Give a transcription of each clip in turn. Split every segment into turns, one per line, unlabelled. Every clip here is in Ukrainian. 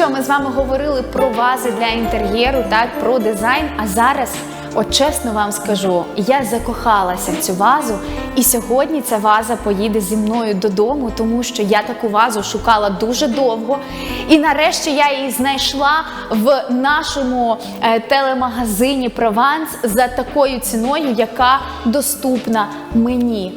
що, ми з вами говорили про вази для інтер'єру, так, про дизайн. А зараз, от чесно вам скажу, я закохалася в цю вазу, і сьогодні ця ваза поїде зі мною додому, тому що я таку вазу шукала дуже довго. І нарешті я її знайшла в нашому е, телемагазині Прованс за такою ціною, яка доступна мені.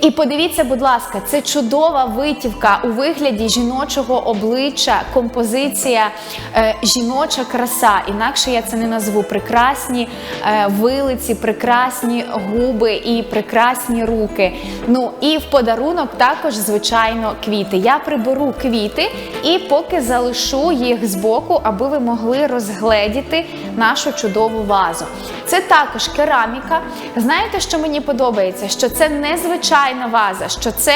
І подивіться, будь ласка, це чудова витівка у вигляді жіночого обличчя, композиція е, жіноча краса. Інакше я це не назву. Прекрасні е, вилиці, прекрасні губи і прекрасні руки. Ну і в подарунок також, звичайно, квіти. Я приберу квіти і поки залишу їх збоку, аби ви могли розгледіти нашу чудову вазу. Це також кераміка. Знаєте, що мені подобається? Що це незвичайна ваза, що це.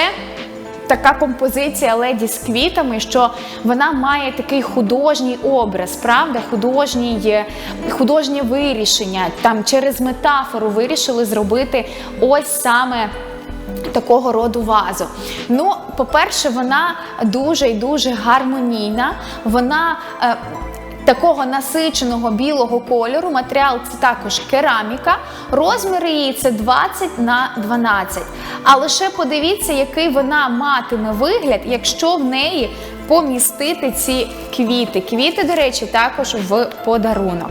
Така композиція леді з квітами, що вона має такий художній образ, правда, художній, художнє вирішення. Там через метафору вирішили зробити ось саме. Такого роду вазу. Ну, по-перше, вона дуже і дуже гармонійна. Вона е, такого насиченого білого кольору. Матеріал це також кераміка. Розмір її це 20 на 12. А лише подивіться, який вона матиме вигляд, якщо в неї помістити ці квіти. Квіти, до речі, також в подарунок.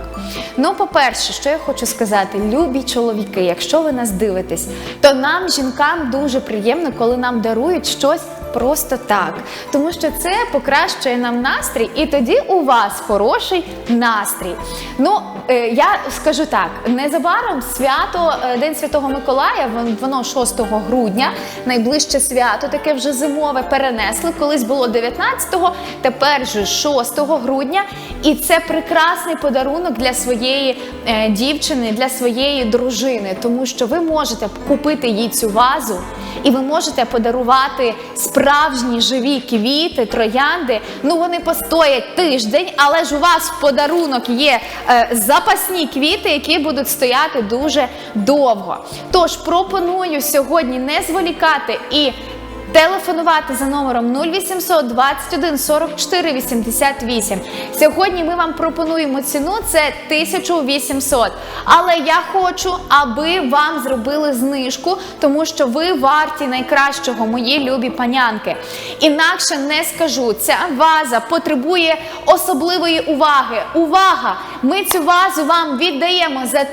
Ну, по-перше, що я хочу сказати, любі чоловіки, якщо ви нас дивитесь, то нам, жінкам, дуже приємно, коли нам дарують щось просто так. Тому що це покращує нам настрій, і тоді у вас хороший настрій. Ну, е, я скажу так: незабаром свято, е, День Святого Миколая, воно 6 грудня, найближче свято, таке вже зимове, перенесли. Колись було 19-го, тепер же 6 грудня. І це прекрасний подарунок для своєї е, дівчини, для своєї дружини, тому що ви можете купити їй цю вазу. І ви можете подарувати справжні живі квіти, троянди. Ну вони постоять тиждень, але ж у вас в подарунок є е, запасні квіти, які будуть стояти дуже довго. Тож пропоную сьогодні не зволікати і. Телефонувати за номером 0800 21 44 88. Сьогодні ми вам пропонуємо ціну це 1800. Але я хочу, аби вам зробили знижку, тому що ви варті найкращого, мої любі панянки. Інакше не скажу, ця ваза потребує особливої уваги. Увага! Ми цю вазу вам віддаємо за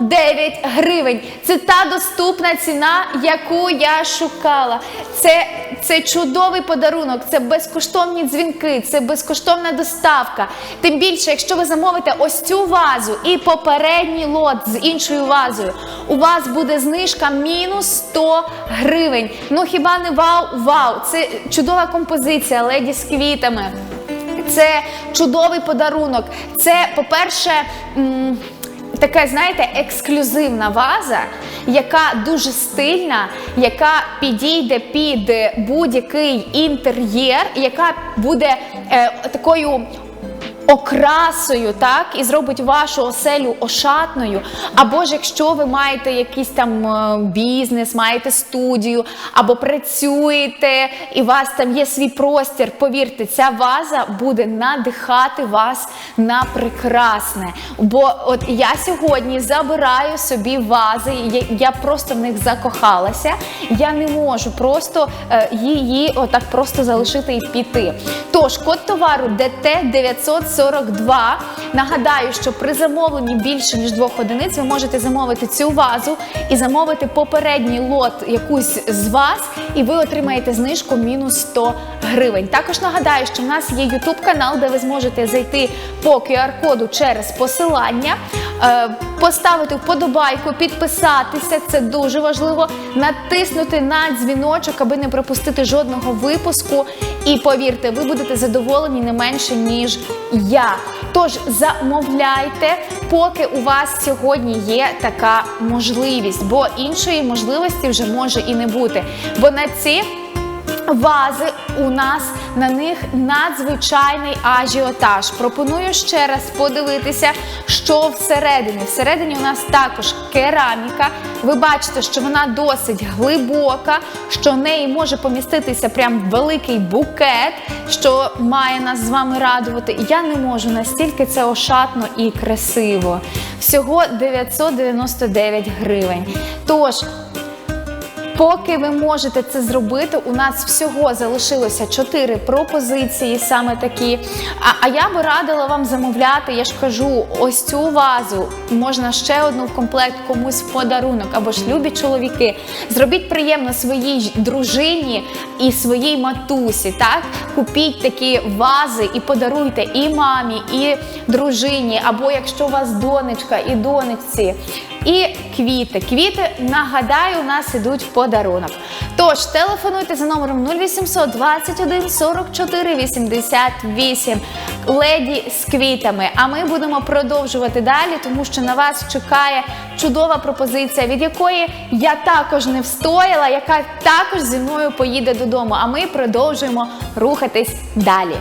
1099 гривень. Це та доступна ціна, яку я шукала. Це, це чудовий подарунок, це безкоштовні дзвінки, це безкоштовна доставка. Тим більше, якщо ви замовите ось цю вазу і попередній лот з іншою вазою, у вас буде знижка мінус 100 гривень. Ну хіба не вау? Вау! Це чудова композиція, леді з квітами. Це чудовий подарунок. Це, по-перше, така, знаєте, ексклюзивна ваза, яка дуже стильна, яка підійде під будь-який інтер'єр, яка буде е, такою. Окрасою, так, і зробить вашу оселю ошатною. Або ж якщо ви маєте якийсь там е, бізнес, маєте студію, або працюєте, і у вас там є свій простір, повірте, ця ваза буде надихати вас на прекрасне. Бо от я сьогодні забираю собі вази, я, просто в них закохалася. Я не можу просто е, її отак просто залишити і піти. Тож код товару ДТ 942. Нагадаю, що при замовленні більше ніж двох одиниць ви можете замовити цю вазу і замовити попередній лот якусь з вас, і ви отримаєте знижку мінус 100 гривень. Також нагадаю, що в нас є YouTube канал, де ви зможете зайти по QR-коду через посилання, поставити вподобайку, підписатися. Це дуже важливо. Натиснути на дзвіночок, аби не пропустити жодного випуску. І повірте, ви будете задоволені не менше, ніж я. Тож замовляйте, поки у вас сьогодні є така можливість, бо іншої можливості вже може і не бути. Бо на ці Вази у нас на них надзвичайний ажіотаж. Пропоную ще раз подивитися, що всередині. Всередині у нас також кераміка. Ви бачите, що вона досить глибока, що в неї може поміститися прям великий букет, що має нас з вами радувати. Я не можу настільки це ошатно і красиво. Всього 999 гривень. Тож. Поки ви можете це зробити, у нас всього залишилося 4 пропозиції, саме такі. А, а я би радила вам замовляти, я ж кажу, ось цю вазу. Можна ще одну в комплект комусь в подарунок або ж любі чоловіки. Зробіть приємно своїй дружині і своїй матусі. Так, купіть такі вази і подаруйте і мамі, і дружині, або якщо у вас донечка і донечці. І квіти. Квіти, нагадаю, у нас ідуть в подарунок. Тож телефонуйте за номером 0800 21 44 88. Леді з квітами. А ми будемо продовжувати далі, тому що на вас чекає чудова пропозиція, від якої я також не встояла, яка також зі мною поїде додому. А ми продовжуємо рухатись далі.